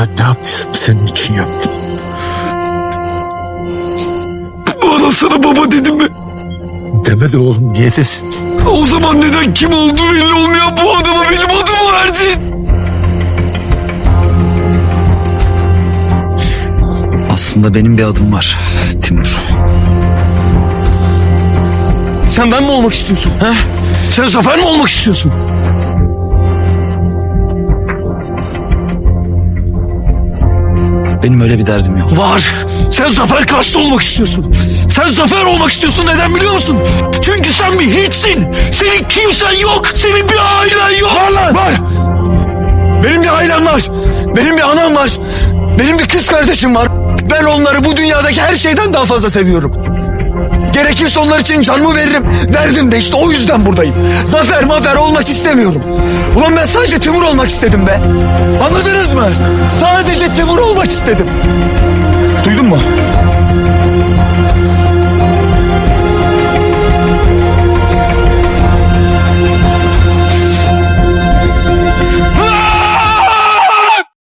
Ben ne yaptıysam senin için yaptım. Bu adam sana baba dedi mi? Demedi oğlum niye desin? O zaman neden kim olduğu belli olmayan bu adama benim adımı verdin? Aslında benim bir adım var Timur. Sen ben mi olmak istiyorsun? He? Sen Zafer mi olmak istiyorsun? Benim öyle bir derdim yok. Var. Sen Zafer karşı olmak istiyorsun. Sen Zafer olmak istiyorsun. Neden biliyor musun? Çünkü sen bir hiçsin. Senin kimsen yok. Senin bir ailen yok. Var lan. Var. Benim bir ailem var. Benim bir anam var. Benim bir kız kardeşim var. Ben onları bu dünyadaki her şeyden daha fazla seviyorum. Gerekirse onlar için canımı veririm. Verdim de işte o yüzden buradayım. Zafer mafer olmak istemiyorum. Ulan ben sadece Timur olmak istedim be. Anladınız mı? Sadece Timur olmak istedim. Duydun mu?